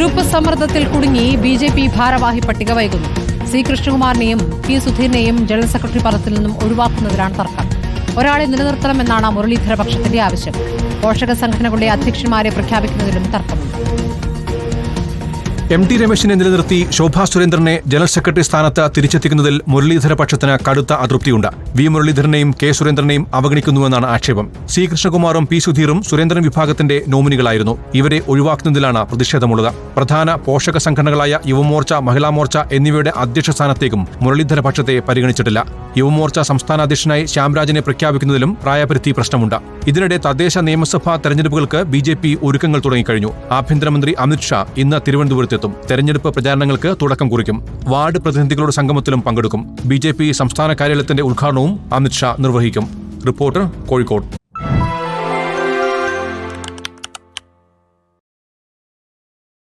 Group സമ്മർദ്ദത്തിൽ കുടുങ്ങി B J P ഭാരവാഹി പട്ടിക വൈകുന്നു. സി കൃഷ്ണകുമാറിനെയും പി സുധീറിനെയും ജനറൽ സെക്രട്ടറി പദത്തിൽ നിന്നും ഒഴിവാക്കുന്നതിലാണ് തർക്കം. ഒരാളെ നിലനിർത്തണമെന്നാണ് മുരളീധര പക്ഷത്തിന്റെ ആവശ്യം. പോഷക സംഘടനകളുടെ അധ്യക്ഷന്മാരെ പ്രഖ്യാപിക്കുന്നതിലും തർക്കമുണ്ട്. എം ടി രമേശിനെ നിലനിർത്തി ശോഭാ സുരേന്ദ്രനെ ജനറൽ സെക്രട്ടറി സ്ഥാനത്ത് തിരിച്ചെത്തിക്കുന്നതിൽ മുരളീധര പക്ഷത്തിന് കടുത്ത അതൃപ്തിയുണ്ട്. വി മുരളീധരനെയും കെ സുരേന്ദ്രനെയും അവഗണിക്കുന്നുവെന്നാണ് ആക്ഷേപം. സി കൃഷ്ണകുമാറും പി സുധീറും സുരേന്ദ്രൻ വിഭാഗത്തിന്റെ നോമിനികളായിരുന്നു. ഇവരെ ഒഴിവാക്കുന്നതിലാണ് പ്രതിഷേധമുള്ളത്. പ്രധാന പോഷക സംഘടനകളായ യുവമോർച്ച മഹിളാമോർച്ച എന്നിവയുടെ അധ്യക്ഷ സ്ഥാനത്തേക്കും മുരളീധര പക്ഷത്തെ പരിഗണിച്ചിട്ടില്ല. യുവമോർച്ച സംസ്ഥാന അധ്യക്ഷനായി ശ്യാംരാജിനെ പ്രഖ്യാപിക്കുന്നതിലും പ്രായപരിധി പ്രശ്നമുണ്ട്. ഇതിനിടെ തദ്ദേശ നിയമസഭാ തെരഞ്ഞെടുപ്പുകൾക്ക് ബി ജെ പി ഒരുക്കങ്ങൾ തുടങ്ങിക്കഴിഞ്ഞു. ആഭ്യന്തരമന്ത്രി അമിത്ഷാ ഇന്ന് തിരുവനന്തപുരത്തെത്തും. തെരഞ്ഞെടുപ്പ് പ്രചാരണങ്ങൾക്ക് തുടക്കം കുറിക്കും. വാർഡ് പ്രതിനിധികളുടെ സംഗമത്തിലും പങ്കെടുക്കും. ബി സംസ്ഥാന കാര്യാലയത്തിന്റെ ഉദ്ഘാടനവും അമിത്ഷാ നിർവഹിക്കും. റിപ്പോർട്ടർ കോഴിക്കോട്.